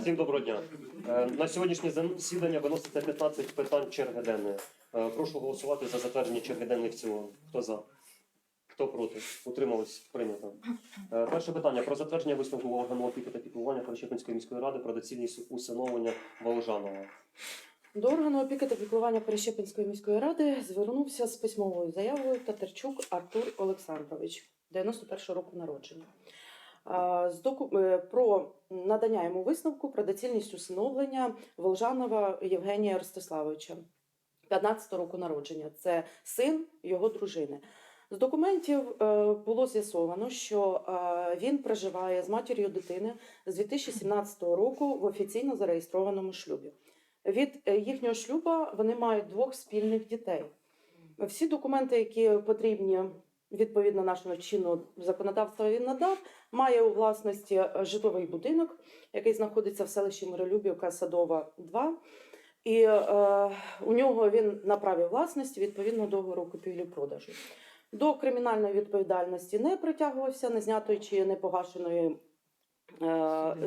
Всім доброго дня. Е, На сьогоднішнє засідання виноситься 15 питань черги денної. Е, Прошу голосувати за затвердження черги денної в цілому. Хто за? Хто проти? Утримались? Прийнято. Е, Перше питання про затвердження висновку органу опіки та піклування Перещепинської міської ради про доцільність усиновлення Волжанова. До органу опіки та піклування Перещепинської міської ради звернувся з письмовою заявою Татарчук Артур Олександрович, 91 року народження. Е, Про надання йому висновку про доцільність усиновлення Волжанова Євгенія Ростиславовича, 15 року народження. Це син його дружини. З документів е, було з'ясовано, що е, він проживає з матір'ю дитини з 2017 року в офіційно зареєстрованому шлюбі. Від е, їхнього шлюба вони мають двох спільних дітей. Всі документи, які потрібні відповідно нашого чинного законодавства, він надав. Має у власності е, житловий будинок, який знаходиться в селищі Миролюбівка Садова 2. І е, у нього він на праві власності відповідно договору купівлі-продажу. До кримінальної відповідальності не притягувався, не знятої чи не погашеної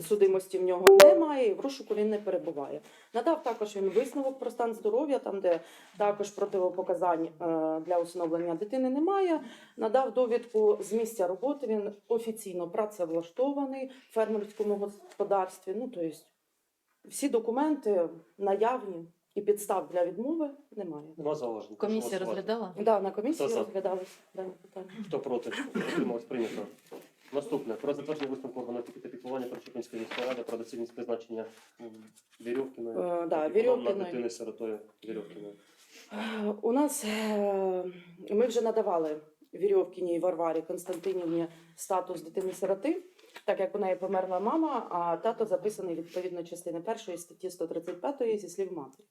судимості в нього немає, і в розшуку він не перебуває. Надав також він висновок про стан здоров'я, там де також противопоказань е, для усиновлення дитини немає. Надав довідку з місця роботи. Він офіційно працевлаштований в фермерському господарстві. Ну тобто всі документи наявні і підстав для відмови немає. Нема зауважень. Комісія розглядала? Да, на комісії розглядалися дане питання. Хто проти? Прийнято. Наступне. Про затвердження висновку органу опіки та піклування Перещепинської міської ради про доцільність призначення Вірьовкіної. Е, да, Вірьовкіної. дитини сиротою Вірьовкіною. Е, У нас е, ми вже надавали Вірьовкіній Варварі Константинівні статус дитини-сироти, так як у неї померла мама, а тато записаний відповідно частини першої статті 135 зі слів матері.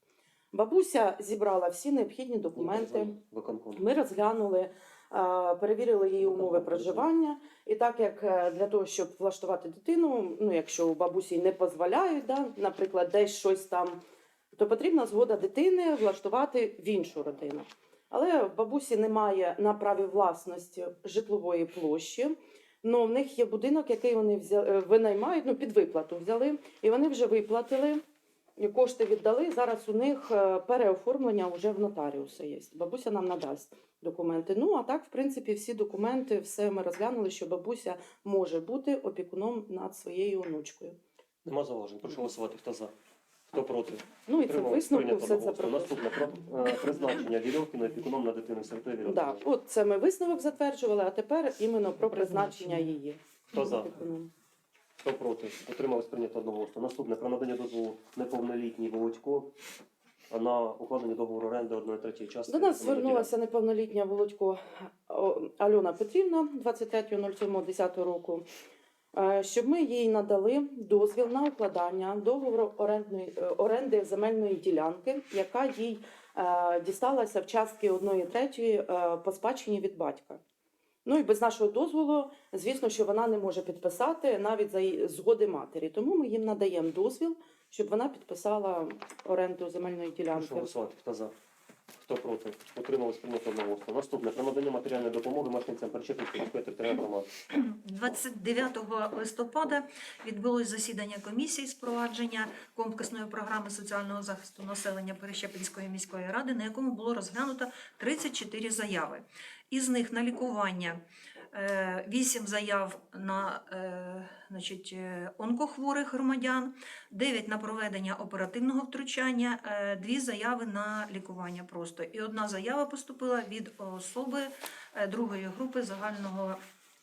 Бабуся зібрала всі необхідні документи. Виконком. Ми розглянули, перевірили її умови проживання. І так як е, для того, щоб влаштувати дитину, ну якщо бабусі не дозволяють, да, наприклад, десь щось там, то потрібна згода дитини влаштувати в іншу родину. Але в бабусі немає на праві власності житлової площі. Ну, в них є будинок, який вони взяли, винаймають, ну, під виплату взяли, і вони вже виплатили, і кошти віддали. Зараз у них е, переоформлення вже в нотаріуса є. Бабуся нам надасть документи. Ну, а так, в принципі, всі документи, все ми розглянули, що бабуся може бути опікуном над своєю онучкою. Нема зауважень. Прошу голосувати. Хто за? Хто проти? Ну і це висновку, все це про. Наступне про е, призначення Вірьовкіної опікуном над дитиною сиротою Да, Вірьовкіною. от це ми висновок затверджували, а тепер іменно про призначення її. Хто за? Хто проти? Утримались прийнято одноголосно. Наступне про надання дозволу неповнолітній Володько на укладення договору оренди одної третьої частини. До нас звернулася неповнолітня Володько Альона Петрівна 23.07.10 року, е, щоб ми їй надали дозвіл на укладання договору орендної, е, оренди земельної ділянки, яка їй е, дісталася в частки 1 третьої по спадщині від батька. Ну і без нашого дозволу, звісно, що вона не може підписати навіть за згоди матері. Тому ми їм надаємо дозвіл, щоб вона підписала оренду земельної Прошу ділянки. голосувати. Хто за? Хто проти? Утрималось прийнято одноголосно. Наступне про надання матеріальної допомоги мешканцям Перещепинської міської територіальної громади. 29 листопада відбулось засідання комісії з провадження комплексної програми соціального захисту населення Перещепинської міської ради, на якому було розглянуто 34 заяви. Із них на лікування 8 заяв на е, значить, е, онкохворих громадян, 9 на проведення оперативного втручання, 2 заяви на лікування просто. І одна заява поступила від особи е, другої групи загального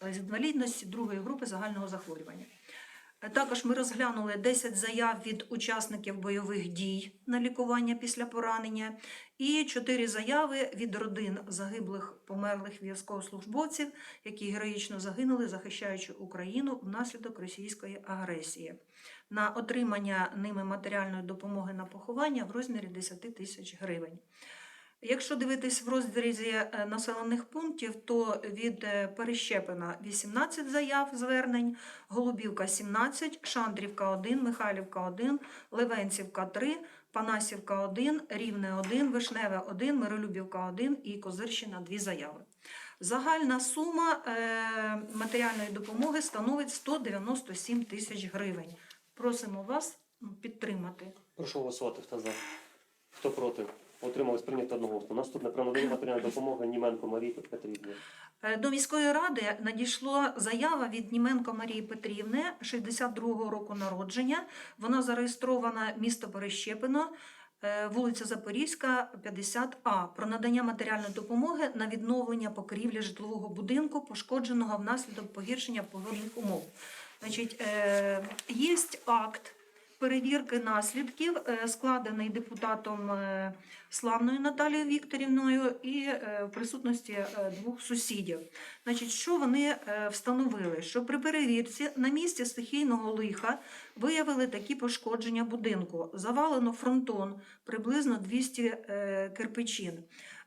інвалідності другої групи загального захворювання. Також ми розглянули 10 заяв від учасників бойових дій на лікування після поранення і 4 заяви від родин загиблих померлих військовослужбовців, які героїчно загинули, захищаючи Україну внаслідок російської агресії, на отримання ними матеріальної допомоги на поховання в розмірі 10 тисяч гривень. Якщо дивитись в розрізі е, населених пунктів, то від е, Перещепина 18 заяв звернень, Голубівка 17, Шандрівка 1, Михайлівка 1, Левенцівка 3, Панасівка 1, Рівне 1, Вишневе 1, Миролюбівка 1 і Козирщина 2 заяви. Загальна сума е, матеріальної допомоги становить 197 тисяч гривень. Просимо вас підтримати. Прошу голосувати. Хто за? Хто проти? Утримались прийнято одноголосно. Наступне про надання матеріальної допомоги Німенко Марії Петрівні. Е, До міської ради надійшла заява від Німенко Марії Петрівни, 62-го року народження. Вона зареєстрована місто Перещепино, е, вулиця Запорізька, 50А, про надання матеріальної допомоги на відновлення покрівлі житлового будинку, пошкодженого внаслідок погіршення погодних умов. Значить, е, є акт перевірки наслідків, е, складений депутатом е, Славною Наталією Вікторівною і е, в присутності двох сусідів. Значить, що вони встановили? Що при перевірці на місці стихійного лиха виявили такі пошкодження будинку. Завалено фронтон приблизно 200 е, кирпичин.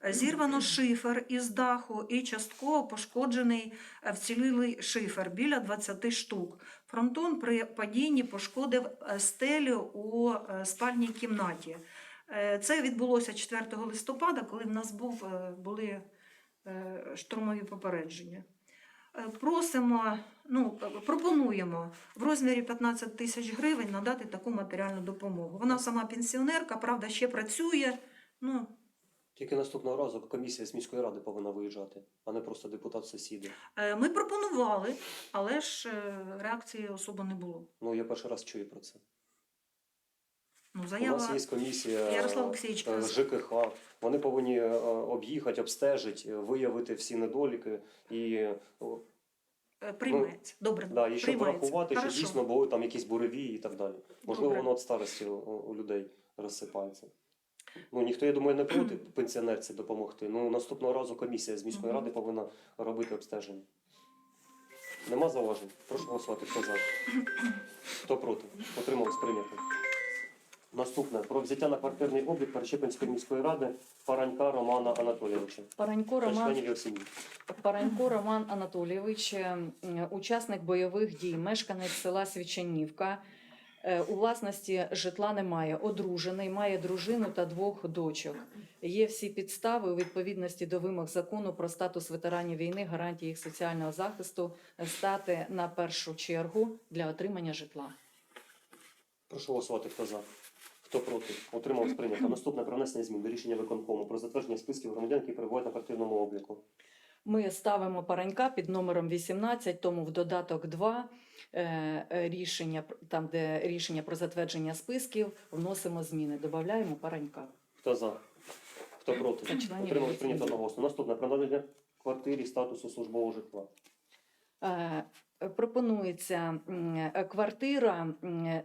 Зірвано шифер із даху і частково пошкоджений е, вцілілий шифер біля 20 штук. Фронтон при падінні пошкодив е, стелю у е, спальній кімнаті. Це відбулося 4 листопада, коли в нас був, були штурмові попередження. Просимо, ну, пропонуємо в розмірі 15 тисяч гривень надати таку матеріальну допомогу. Вона сама пенсіонерка, правда, ще працює. Ну, Тільки наступного разу комісія з міської ради повинна виїжджати, а не просто депутат сусіди. е, ми пропонували, але ж е, реакції особо не було. Ну я перший раз чую про це. Ну, У нас є комісія Ярослав Олексійович, е, ЖКХ. Вони повинні об'їхати, обстежити, виявити всі недоліки і, приймається. Добре, да, і щоб врахувати, що дійсно були там якісь буреві і так далі. Можливо, Добре. воно від старості у людей розсипається. Ну ніхто, я думаю, не проти пенсіонерці допомогти. Ну наступного разу комісія з міської ради повинна робити обстеження. Нема зауважень? Прошу голосувати. Хто за? Хто проти? Отрималось прийнято. Наступне про взяття на квартирний облік Перещепинської міської ради Паранька Романа Анатолійовича. Паранько Та Роман, членів його сім'ї. Паранько Роман Анатолійович, е, учасник бойових дій, мешканець села Свічанівка. Е, У власності житла немає, одружений, має дружину та двох дочок. Є всі підстави у відповідності до вимог закону про статус ветеранів війни, гарантії їх соціального захисту стати на першу чергу для отримання житла. Прошу голосувати. Хто за? Хто проти? Отрималось прийнято. Наступне про внесення змін до рішення виконкому про затвердження списків громадян, які перебувають на квартирному обліку. Ми ставимо паренька під номером 18, тому в додаток 2 е, е, рішення, там де рішення про затвердження списків, вносимо зміни, додаємо паренька. Хто за? Хто проти? Комісії. прийнято одноголосно. Наступне про надання квартирі статусу службового житла. Е, Пропонується е, квартира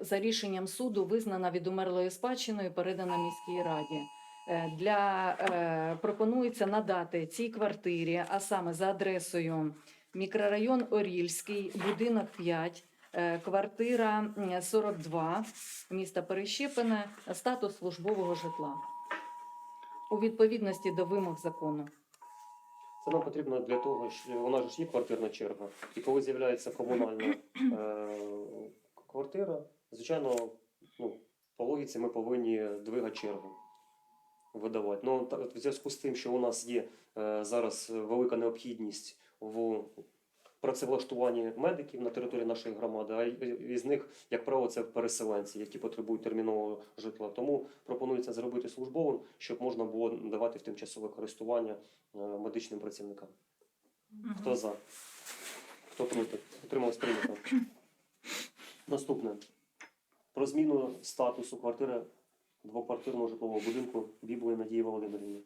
за рішенням суду визнана відумерлою спадщиною, передана міській раді. Е, Для е, пропонується надати цій квартирі, а саме за адресою мікрорайон Орільський, будинок 5, е, квартира 42, міста Перещепине, статус службового житла у відповідності до вимог закону. Це нам потрібно для того, що вона ж є квартирна черга. І коли з'являється комунальна е, квартира, звичайно, ну, по логіці ми повинні двигати чергу видавати. Ну, в зв'язку з тим, що у нас є е, зараз велика необхідність в працевлаштуванні медиків на території нашої громади, а із них, як правило, це переселенці, які потребують термінового житла. Тому пропонується зробити службовим, щоб можна було давати в тимчасове користування е, медичним працівникам. Мгм. Хто за? Хто проти? Утрималось прийнято. Наступне. Про зміну статусу квартири двоквартирного житлового будинку Біблої Надії Володимирівни.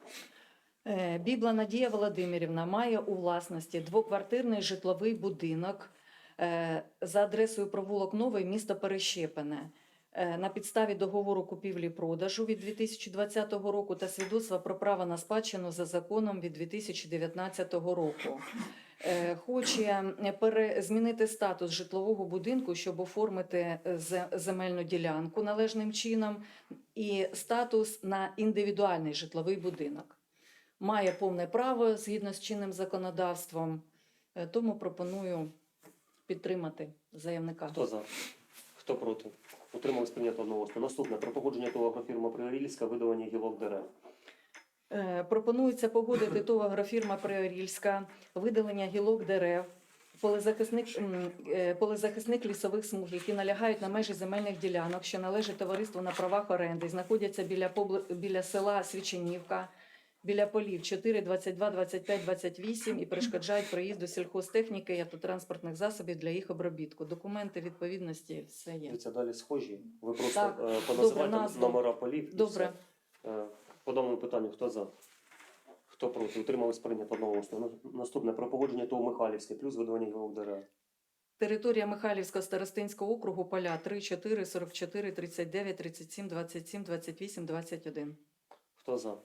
Е, Бібла Надія Володимирівна має у власності двоквартирний житловий будинок е, за адресою провулок Новий, місто Перещепине. Е, На підставі договору купівлі-продажу від 2020 року та свідоцтва про право на спадщину за законом від 2019 року. Хоче пере- змінити статус житлового будинку, щоб оформити земельну ділянку належним чином, і статус на індивідуальний житловий будинок має повне право згідно з чинним законодавством, Е, тому пропоную підтримати заявника. Хто за? Хто проти? Утрималось прийнято одноголосно. Наступне. Про погодження того агрофірма Приорільська, видавання гілок дерев. Е, Пропонується погодити ТОВ агрофірма Приорільська, видалення гілок дерев, полезахисник, е, полезахисник лісових смуг, які налягають на межі земельних ділянок, що належать товариству на правах оренди, знаходяться біля, біля села Свіченівка, біля полів 4, 22, 25, 28 і перешкоджають проїзду сільхозтехніки і автотранспортних засобів для їх обробітку. Документи відповідності все є. Дивіться, далі схожі. Ви просто Так. е, Добре, поназивайте номера полів. і Добре. все. Е, По даному питанню хто за? Хто проти? Утримались прийнято одноголосно. Ну, Наступне про погодження ТОВ Михайлівське плюс видавання гілок дерев. Територія Михайлівського старостинського округу поля 3, 4, 44, 39, 37, 27, 28, 21. Хто за?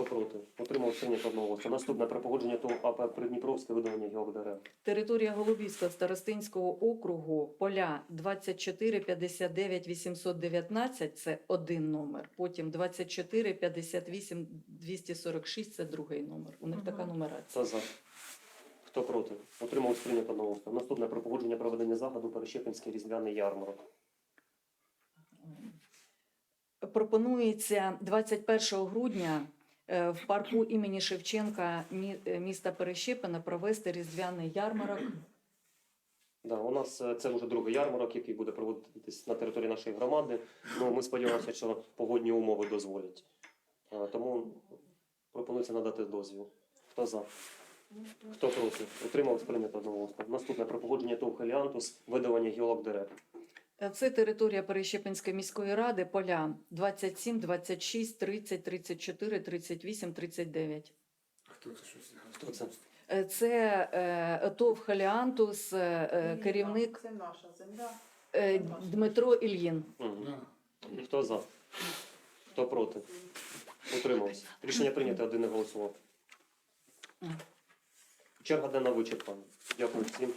Хто проти? Утримались прийнято одноголосно. Наступне про погодження ТОВ АП Придніпровське видавання гілок дерев. Територія Голубівського старостинського округу поля 24, 59, 819 – це один номер. Потім 24, 58, 246 – це другий номер. У них Мгм. така нумерація. Хто за? Хто проти? Утримались прийнято одноголосно. Наступне про погодження проведення заходу Перещепинський різдвяний ярмарок. Пропонується 21 грудня в парку імені Шевченка е, міста Перещепина провести різдвяний ярмарок. Да, у нас е, це вже другий ярмарок, який буде проводитись на території нашої громади. Ну, ми сподіваємося, що погодні умови дозволять. Е, Тому пропонується надати дозвіл. Хто за? Хто проти? Утримався прийнято одноголосно. Наступне про погодження ТОВ «Хеліантус», видавання гілок дерев. Е, Це територія Перещепинської міської ради, поля 27, 26, 30, 34, 38, 39. Хто це щось? Хто це? Е, Це е, ТОВ Халіантус, е, е, керівник Це наша земля. е, Дмитро Ільїн. Мгм. Хто за? Хто проти? Утримався. Рішення прийнято, один не голосував. Черга денна вичерпана. Дякую всім.